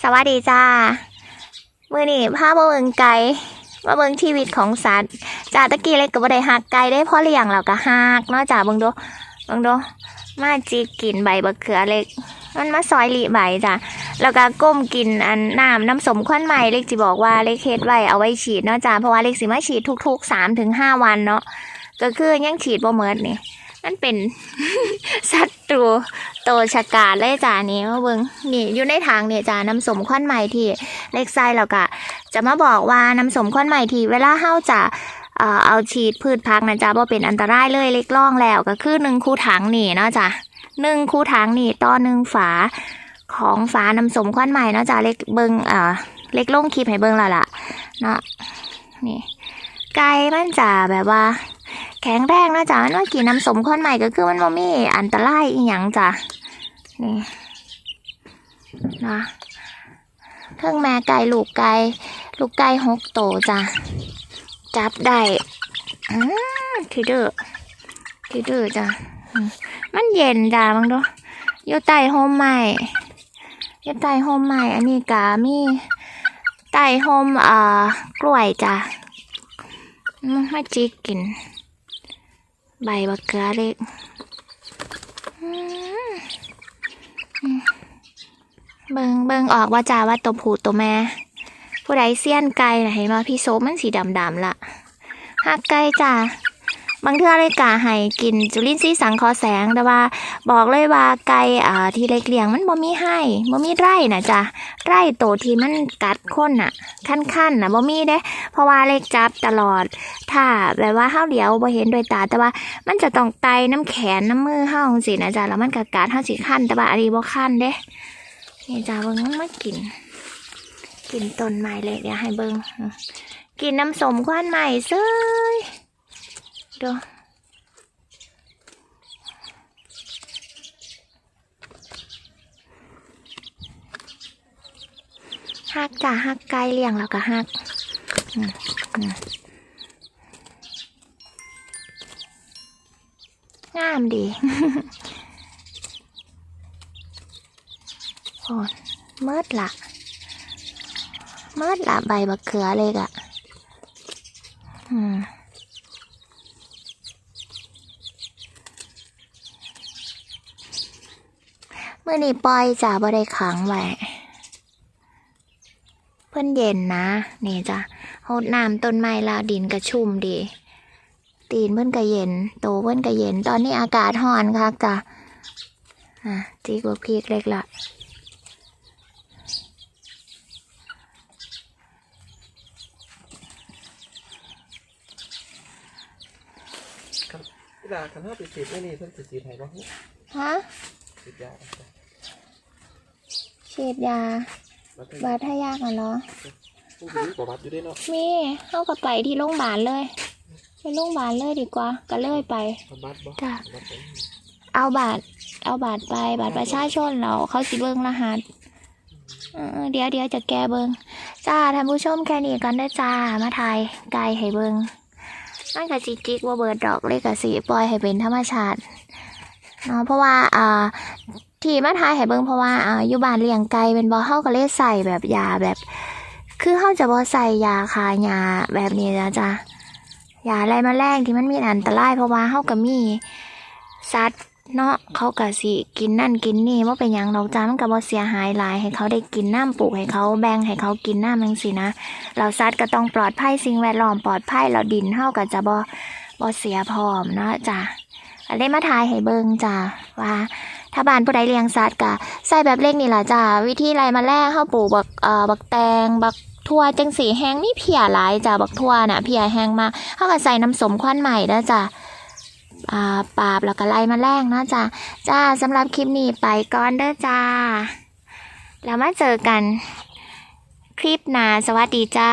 สวัสดีจ้า มือนี่พามาเบิงไก่มาเบิงชีวิตของสัตว์จ้าตะกี้เล็กก็บ่ได้หักไก่ได้เพราะเลี้ยงแล้วก็หักนาะจ้าเบิงดูเบิงดูมาจีกินใบบักเขือเล็ก มันมาซอยหลีใบจ้ะแล้วก็ก้มกินอันน้ำน้ำสมควันใหม่เล็กจิบอกว่าเล็กเฮ็ดไว้เอาไว้ฉีดเนาะจ้าเพราะว่าเล็กสิมาฉีดทุกๆสามถึงห้าวันเนาะก็คือยังฉีดบ่เมิดนี่มันเป็นศัตรู โตชะกาเลยจ้านี่มาเบิงนี่อยู่ในทางเนี่ยจ้าน้ำสมควันใหม่ที่เล็กใส่แล้วก็จะมาบอกว่าน้ำสมควันใหม่ที่เวลาเฮาจะเอ่อเอาฉีดพืชพักนะจ้าบ่เป็นอันตรายเลยเล็กล่องแล้วก็คือหนึ่งคู่ถังนี่เนาะจ้าหนึ่งคู่ถังนี่ต่อหนึ่งฝาของฝาน้ำสมควันใหม่เนาะจ้ะเล็กเบิงเอ่อเล็กลงคลิปให้เบิงแล้วล่ะเนาะนี่ไก่มันจะแบบว่า แข็งแรงนะจ้ะมันว่ากินน้ำสมควันใหม่ก็คือมันบ่มีอันตรายอีหยังจ้ะ นี่นะเทิงแม่ไก่ลูกไก่ลูกไก่หกโตจ้ะจับได้อืมคือเด้อคือเด้อจ้ะมันเย็นจ้าบังดูอยู่ใต้โฮมใหม่อยู่ใต้โฮมใหม่อันนี้กามีใต้โฮมเอ่อกล้วยจ้ะอืมมาจิกกิน ใบบักเกลือเล็กอืมอืม เบิงเบิงออกว่าจาว่าตัวผู้ตัวแม่ ผู้ใดเสี้ยนไก่น่ะเห็นว่าพี่โซมันสีดำๆละหักไก่จ้าบางเทื่อเลยกาให้กินจุลินทรีย์สังเคราะห์แสงแต่ว่า บอกเลยว่าไก่อ่าที่เล็กเลี้ยงมันบ่มีให้บ่มีไร่นะจ๊ะไร่โตที่มันกัดคนน่ะ ขั้นๆน่ะบ่มีเด้ เพราะว่าเล็กจับตลอด ถ้าแบบว่าเฮาเดียวบ่เห็นด้วยตา แต่ว่ามันจะต้องไตน้ำแขนน้ำมือเฮาจังซี่นะจ๊ะแล้วมันก็กัดเฮาสิคันแต่ว่าอันนี้บ่คันเด้ นี่จ้ะเบิ่งมากิน กินต้นไม้เล็กเดี๋ยวให้เบิ่งอืมกินน้ำสมควันใหม่เซ้ยดูฮักจ้ะฮักไก่เลี้ยงแล้วก็ฮักงามดี โอ้ยเมิดละเมิดละใบบักเขือเลยอะอืมเมื่อนี้ปล่อยจ้ะบ่ได้ขังไว้เพิ่นเย็นนะ นี่จ้ะหดน้ำต้นไม้ล้วดินกระชุ่มดี ตีนเพิ่นก็เย็น โตเพิ่นก็เย็น ตอนนี้อากาศร้อนคักจ้ะอะจีกว่าพีกเล็กละ เวลาคันเฮาไปฉีดไม่นี่เพิ่นสิฉีดให้บ่ฮู้ฮะฉีดยาฉีดยาบัดนี้บาดทายากอะเหรอผู้หญิงประวัติอยู่ด้วยเนาะมีเข้ากับไปที่โรงพยาบาลเลยไปโรงพยาบาลเลยดีกว่า ก็เลยไปประวัติบ่จ้ะประวัติบ่เอาบาทเอาบาทไปบาทประชาชนเราเขาสิเบิ้งรหัสเออเดี๋ยวเดี๋ยวจะแกเบิ้งจ้าท่านผู้ชมแค่นี้กันได้อจ้ามาถ่ายไกลให้เบิ้ง มันก็สิจิกว่าเบิดดอกเลยกับสีปล่อยให้เป็นธรรมชาติเนาะเพราะว่าอ่าที่มาทายให้เบิ้งเพราะว่าอ่าอยู่บ้านเลี้ยงไก่เป็นบอเฮาก็เลยใส่แบบยาแบบ คือเฮาจะบอใส่ยาคายาแบบนี้นะจ๊ะยาอะไรมาแรงที่มันมีอันตรายเพราะว่าเฮาก็มีสัตว์ เนาะเขากะสิกินนั่นกินนี่ว่าเป็นหยังดอกจ้ามันก็บ่เสียหายหลายให้เขาได้กินน้ำปลูกให้เขาแบ่งให้เขากินน้ำจังสินะ เราซัดก็ต้องปลอดภัยสิ่งแวดล้อมปลอดภัยเราดินเฮาก็จะบ่บ่เสียพร้อมเนาะจ้ะอันได้มาทายให้เบิ่งจ้ะว่าถ้าบ้านผู้ใดเลี้ยงสัตว์ก็ใส่แบบเล็กนี่ล่ะจ้ะวิธีไรมาแรกเฮาปลูกบักเอ่อบักแตงบักทั่วจังสีแห้งมีเพียหลายจ้ะบักทั่วน่ะเพียแห้งมากเฮาก็ใส่น้ำสมควันใหม่เด้อจ้ะ ปราบแล้วก็ไล่มาแรงเนาะจ้าจ้าสำหรับคลิปนี้ไปก่อนเด้อจ้า แล้วมาเจอกันคลิปหน้าสวัสดีจ้า